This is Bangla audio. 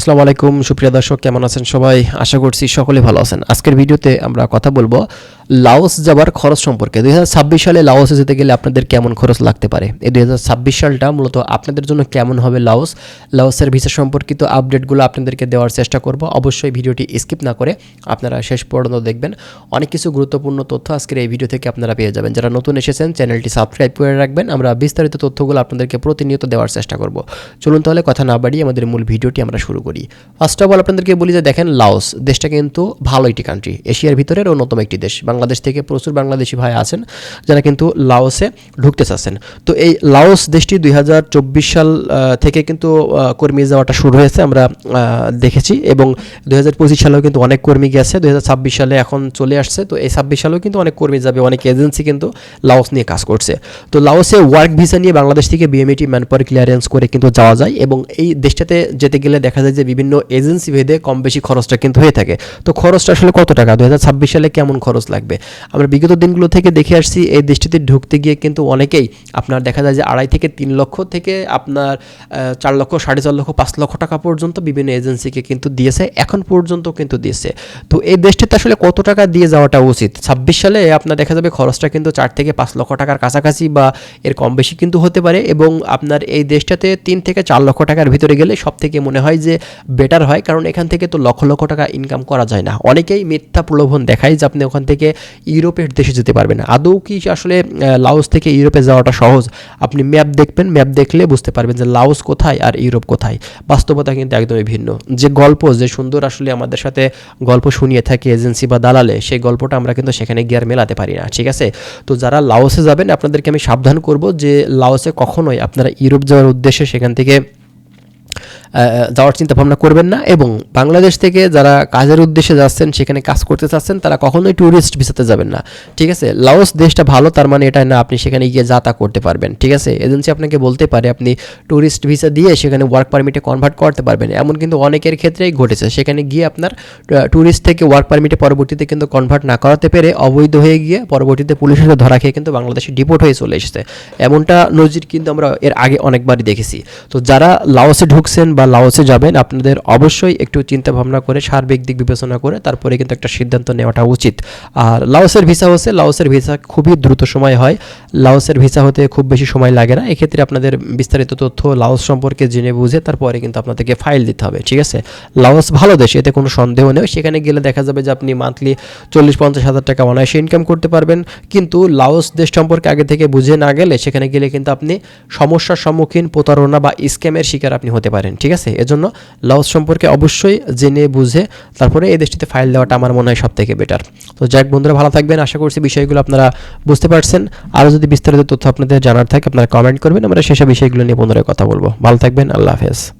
আসসালামু আলাইকুম, সুপ্রিয় দর্শক, কেমন আছেন সবাই? আশা করছি সকলে ভালো আছেন। আজকের ভিডিওতে আমরা কথা বলব লাওস যাবার খরচ সম্পর্কে। দুই হাজার ছাব্বিশ সালে লাওসে যেতে গেলে আপনাদের কেমন খরচ লাগতে পারে? এই দুই হাজার ছাব্বিশ সালটা মূলত আপনাদের জন্য কেমন হবে লাওস? লাওসের ভিসা সম্পর্কিত আপডেটগুলো আপনাদেরকে দেওয়ার চেষ্টা করব। অবশ্যই ভিডিওটি স্কিপ না করে আপনারা শেষ পর্যন্ত দেখবেন। অনেক কিছু গুরুত্বপূর্ণ তথ্য আজকের এই ভিডিও থেকে আপনারা পেয়ে যাবেন। যারা নতুন এসেছেন, চ্যানেলটি সাবস্ক্রাইব করে রাখবেন। আমরা বিস্তারিত তথ্যগুলো আপনাদেরকে প্রতিনিয়ত দেওয়ার চেষ্টা করব। চলুন তাহলে কথা না বাড়িয়ে আমাদের মূল ভিডিওটি আমরা শুরু করি। ফার্স্ট অফ অল আপনাদেরকে বলি যে দেখেন, লাওস দেশটা কিন্তু ভালো একটি কান্ট্রি এশিয়ার ভিতরের অন্যতম একটি দেশ। বাংলাদেশ থেকে প্রচুর বাংলাদেশি ভাই আছেন, যারা কিন্তু লাওসে ঢুকতে চাচ্ছেন। তো এই লাওস দেশটি দুই হাজার চব্বিশ সাল থেকে কিন্তু কর্মী যাওয়াটা শুরু হয়েছে, আমরা দেখেছি। এবং দুই সালেও কিন্তু অনেক কর্মী গেছে, দুই হাজার ছাব্বিশ সালে এখন চলে আসছে। তো এই ছাব্বিশ সালেও কিন্তু অনেক কর্মী যাবে, অনেক এজেন্সি কিন্তু লাওস নিয়ে কাজ করছে। তো লাওসে ওয়ার্ক ভিসা নিয়ে বাংলাদেশ থেকে বিএমইটি ম্যানপাওয়ার ক্লিয়ারেন্স করে কিন্তু যাওয়া যায় এবং এই দেশটাতে যেতে গেলে দেখা যায় যে বিভিন্ন এজেন্সি ভেদে কম বেশি খরচটা কিন্তু হয়ে থাকে। তো খরচটা আসলে কত টাকা? দু হাজার ছাব্বিশ সালে কেমন খরচ লাগবে? আমরা বিগত দিনগুলো থেকে দেখে আসছি, এই দেশটিতে ঢুকতে গিয়ে কিন্তু অনেকেই আপনার দেখা যায় যে আড়াই থেকে তিন লক্ষ থেকে আপনার চার লক্ষ, সাড়ে চার লক্ষ, পাঁচ লক্ষ টাকা পর্যন্ত বিভিন্ন এজেন্সিকে কিন্তু দিয়েছে, এখন পর্যন্ত কিন্তু দিয়েছে। তো এই দেশটিতে আসলে কত টাকা দিয়ে যাওয়াটা উচিত? ছাব্বিশ সালে আপনার দেখা যাবে খরচটা কিন্তু চার থেকে পাঁচ লক্ষ টাকার কাছাকাছি বা এর কম বেশি কিন্তু হতে পারে এবং আপনার এই দেশটাতে তিন থেকে চার লক্ষ টাকার ভিতরে গেলে সব থেকে মনে হয় যে বেটার হয়, কারণ এখান থেকে তো লক্ষ লক্ষ টাকা ইনকাম করা যায় না। অনেকেই মিথ্যা প্রলোভন দেখায় যে আপনি ওখান থেকে ইউরোপের দেশে যেতে পারবেন আদৌ কি আসলে লাওস থেকে ইউরোপে যাওয়াটা সহজ? আপনি ম্যাপ দেখবেন, ম্যাপ দেখলে বুঝতে পারবেন যে লাওস কোথায় আর ইউরোপ কোথায়। বাস্তবতা কিন্তু একদমই ভিন্ন। যে গল্প, যে সুন্দর আসলে আমাদের সাথে গল্প শুনিয়ে থাকে এজেন্সি বা দালালে, সেই গল্পটা আমরা কিন্তু সেখানে গিয়ে আর মেলাতে পারি না, ঠিক আছে? তো যারা লাওসে যাবেন, আপনাদেরকে আমি সাবধান করব যে লাওসে কখনোই আপনারা ইউরোপ যাওয়ার উদ্দেশ্যে সেখান থেকে যাওয়ার চিন্তা ভাবনা করবেন না এবং বাংলাদেশ থেকে যারা কাজের উদ্দেশ্যে যাচ্ছেন, সেখানে কাজ করতে চাচ্ছেন, তারা কখনোই ট্যুরিস্ট ভিসাতে যাবেন না। ঠিক আছে? লাওস দেশটা ভালো, তার মানে এটা না, আপনি সেখানে গিয়ে যাতা করতে পারবেন। ঠিক আছে? এজেন্সি আপনাকে বলতে পারে, আপনি ট্যুরিস্ট ভিসা দিয়ে সেখানে ওয়ার্ক পারমিটে কনভার্ট করতে পারবেন। এমন কিন্তু অনেকের ক্ষেত্রেই ঘটেছে। সেখানে গিয়ে আপনার ট্যুরিস্ট থেকে ওয়ার্ক পারমিটে পরবর্তীতে কিন্তু কনভার্ট না করাতে পেরে অবৈধ হয়ে গিয়ে পরবর্তীতে পুলিশের সাথে ধরা খেয়ে কিন্তু বাংলাদেশে ডিপোর্ট হয়ে চলে এসেছে। এমনটা নজির কিন্তু আমরা এর আগে অনেকবারই দেখেছি। তো যারা লাওসে ঢুকছেন বা লাওসে যাবেন, আপনাদের অবশ্যই একটু চিন্তা ভাবনা করে সার্বিক দিক বিবেচনা করে তারপরে কিন্তু একটা সিদ্ধান্ত নেওয়াটা উচিত। আর লাওসের ভিসা হচ্ছে, লাওসের ভিসা খুবই দ্রুত সময় হয়। লাওসের ভিসা হতে খুব বেশি সময় লাগে না। এক্ষেত্রে আপনাদের বিস্তারিত তথ্য লাওস সম্পর্কে জেনে বুঝে তারপরে কিন্তু আপনাদেরকে ফাইল দিতে হবে, ঠিক আছে? লাওস ভালো দেশ, এতে কোনো সন্দেহ নেই। সেখানে গেলে দেখা যাবে যে আপনি মান্থলি চল্লিশ পঞ্চাশ হাজার টাকা অনায়াসে ইনকাম করতে পারবেন। কিন্তু লাওস দেশ সম্পর্কে আগে থেকে বুঝে না গেলে সেখানে গেলে কিন্তু আপনি সমস্যার সম্মুখীন প্রতারণা বা স্ক্যামের শিকার আপনি হতে পারেন, ঠিক আছে? এজন্য লাউস সম্পর্কে অবশ্যই জেনে বুঝে তারপরে এই দেশটিতে ফাইল দেওয়াটা আমার মনে হয় সব থেকে বেটার তো যাক বন্ধুরা, ভালো থাকবেন। আশা করছি বিষয়গুলো আপনারা বুঝতে পারছেন। আরও যদি বিস্তারিত তথ্য আপনাদের জানার থাকে, আপনারা কমেন্ট করবেন। আমরা সেসব বিষয়গুলো নিয়ে পুনরায় কথা বলব। ভালো থাকবেন। আল্লাহ হাফেজ।